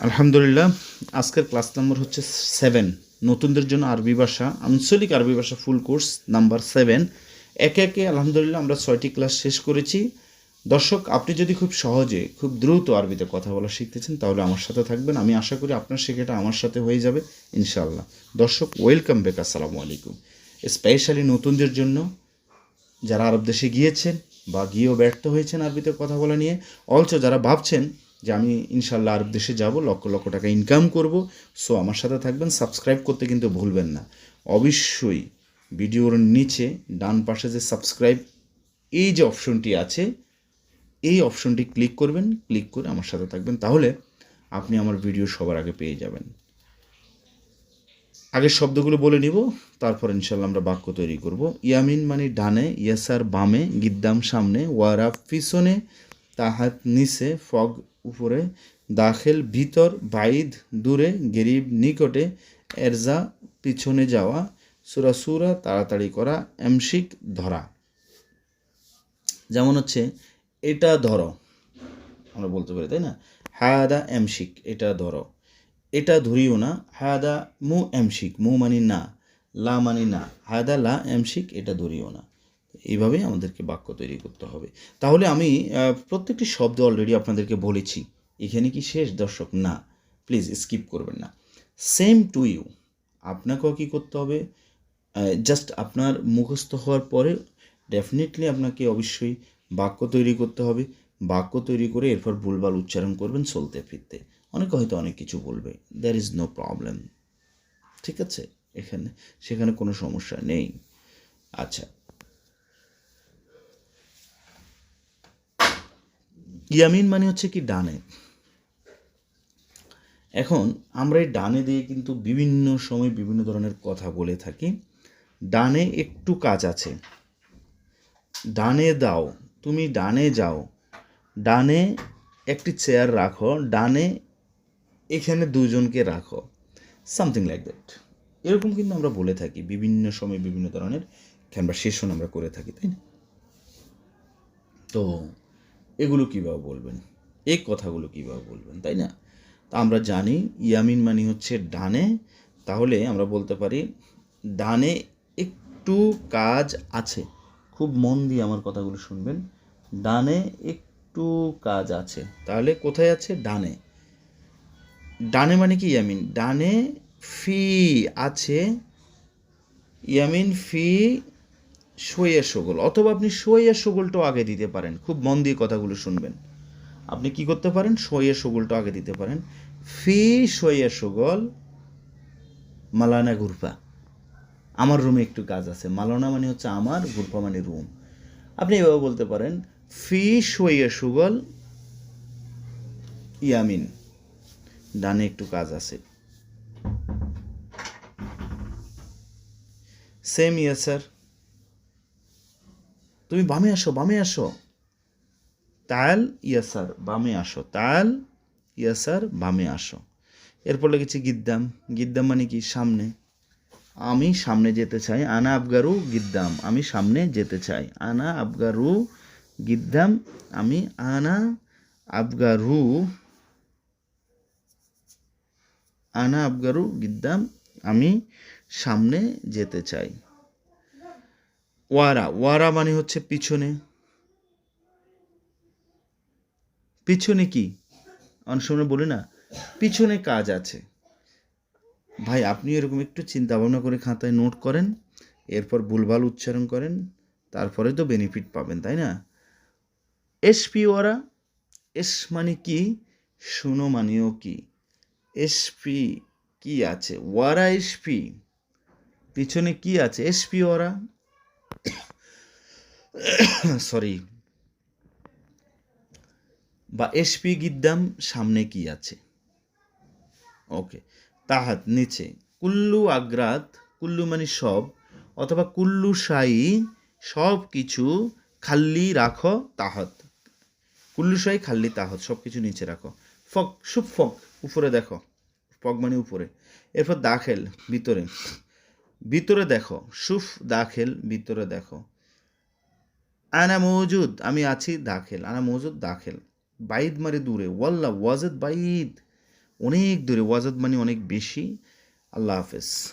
আলহামদুলিল্লাহ, আজকের class number হচ্ছে সেভেন নতুনদের জন্য আরবি ভাষা, আঞ্চলিক আরবি ভাষা ফুল কোর্স নাম্বার সেভেন একে একে আলহামদুলিল্লাহ আমরা ছয়টি ক্লাস শেষ করেছি। দর্শক, আপনি যদি খুব সহজে, খুব দ্রুত আরবিতে কথা বলা শিখতেছেন, তাহলে আমার সাথে থাকবেন। আমি আশা করি আপনার শেখাটা আমার সাথে হয়ে যাবে, ইনশাআল্লাহ। দর্শক ওয়েলকাম ব্যাক আসসালামু আলাইকুম। স্পেশালি নতুনদের জন্য, যারা আরব দেশে গিয়েছেন বা গিয়েও ব্যর্থ হয়েছেন আরবিতে কথা বলা নিয়ে অলসো যারা ভাবছেন যে আমি ইনশাল্লাহ আরব দেশে যাব, লক্ষ লক্ষ টাকা ইনকাম করব। সো আমার সাথে থাকবেন সাবস্ক্রাইব করতে কিন্তু ভুলবেন না। অবশ্যই ভিডিওর নিচে ডান পাশে যে সাবস্ক্রাইব এই যে অপশনটি আছে, এই অপশনটি ক্লিক করবেন ক্লিক করে আমার সাথে থাকবেন, তাহলে আপনি আমার ভিডিও সবার আগে পেয়ে যাবেন। আগের শব্দগুলো বলে নিব, তারপর ইনশাল্লাহ আমরা বাক্য তৈরি করব। ইয়ামিন মানে ডানে, ইয়াসার বামে, গিদ্দাম সামনে ওয়ারা পিছনে, তাহাত নিচে, ফগ উপরে দাখেল, ভিতর, বাইদ, দূরে, গরিব, নিকটে, এরজা, পিছনে যাওয়া, সুরা সুরা তাড়াতাড়ি করা, এমশিক ধরা। যেমন হচ্ছে, এটা ধরো। আমরা বলতে পারি, তাই না? হায়াদা এমশিক, এটা ধরো। এটা ধরিও না হায়াদা মু এমশিক, মু মানি না, লা মানি না। হায়াদা লা এমশিক, এটা ধরিও না। এইভাবেই আমাদেরকে বাক্য তৈরি করতে হবে। তাহলে আমি প্রত্যেকটি শব্দ অলরেডি আপনাদেরকে বলেছি। এখানে কি শেষ? দর্শক, না। প্লিজ স্কিপ করবেন না। সেম টু ইউ আপনাকেও কী করতে হবে? জাস্ট আপনার মুখস্থ হওয়ার পরে ডেফিনেটলি আপনাকে অবশ্যই বাক্য তৈরি করতে হবে। বাক্য তৈরি করে এরপর ভুলভাল উচ্চারণ করবেন চলতে ফিরতে। অনেকে হয়তো অনেক কিছু বলবে। দ্যার ইজ নো প্রবলেম ঠিক আছে? এখানে, সেখানে কোনো সমস্যা নেই। আচ্ছা। ইয়ামিন মানে হচ্ছে কি ডানে। এখন আমরা এই ডানে দিয়ে কিন্তু বিভিন্ন সময় বিভিন্ন ধরনের কথা বলে থাকি। ডানে একটু কাজ আছে। ডানে দাও, তুমি ডানে যাও। ডানে একটি চেয়ার রাখো, ডানে এখানে দুজনকে রাখো। Something like that. এরকম কিন্তু আমরা বলে থাকি, বিভিন্ন সময় বিভিন্ন ধরনের। কনভারসেশন আমরা করে থাকি, তাই না? তো এগুলো কীভাবে বলবেন? এই কথাগুলো কীভাবে বলবেন, তাই না? তা আমরা জানি, ইয়ামিন মানে হচ্ছে ডানে, তাহলে আমরা বলতে পারি ডানে একটু কাজ আছে। খুব মন দিয়ে আমার কথাগুলো শুনবেন। ডানে একটু কাজ আছে। তাহলে কোথায় আছে? ডানে। ডানে মানে কি ইয়ামিন? ডানে ফি আছে। ইয়ামিন ফি সইয়া সগোল অথবা আপনি সইয়া সগোলটাও আগে দিতে পারেন। খুব মন দিয়ে কথাগুলো শুনবেন। আপনি কি করতে পারেন? সইয়া সগোলটা আগে দিতে পারেন। ফি সইয়া সগোল মালানা ঘুরপা আমার রুমে একটু কাজ আছে। মালানা মানে হচ্ছে আমার ঘুরপা মানে রুম। আপনি এভাবে বলতে পারেন, ফি সইয়া সুগল ইয়ামিন। ডানে একটু কাজ আছে। সেম ইয়ে স্যার। তুমি বামে আসো বামে আসো। তাল, ইয়াসার, বামে আসো। তাল, ইয়াসার, বামে আসো। এরপর লিখেছি গিদ্দাম। গিদ্দাম মানে কি? সামনে। আমি সামনে যেতে চাই। আনা আবগারু গিদ্দাম। আমি সামনে যেতে চাই। আনা আবগারু গিদ্দাম। আমি আনা আবগারু আনা আবগারু গিদ্দাম। আমি সামনে যেতে চাই। ওয়ারা ওয়ারা মানে হচ্ছে পিছনে। পিছনে কি? অনেক সময় বলি না, পিছনে কাজ আছে। ভাই, আপনি এরকম একটু চিন্তা ভাবনা করে খাতায় নোট করেন, এরপর ভুলভাল উচ্চারণ করেন, তারপরে তো বেনিফিট পাবেন, তাই না? এস পি ওয়ারা এস মানে কি? শুনো মানেও কি? এসপি কি আছে? ওয়ারা এসপি পিছনে কি আছে? এসপি ওরা সরি বা এসপি গিদ্দাম সামনে কি আছে? ওকে তাহাত, নিচে। কুল্লু আগ্রাত, কুল্লু মানে সব, অথবা কুল্লু সাই, সব কিছু খাল্লি রাখো তাহাত। কুল্লু সাই, খাল্লি তাহাত, সব কিছু নিচে রাখো। ফক সুপ ফক, উপরে দেখো। ফক মানে উপরে। এরপর দাখেল, ভিতরে। ভিতরে দেখো। সুফ দাখেল, ভিতরে দেখো। আনা মৌজুদ, আমি আছি দাখেল, আনা মৌজুদ দাখেল। বাইদ মানে দূরে, ওয়াল্লা ওয়াজেদ বাইদ। অনেক দূরে, ওয়াজেদ মানে অনেক বেশি। আল্লাহ হাফেজ।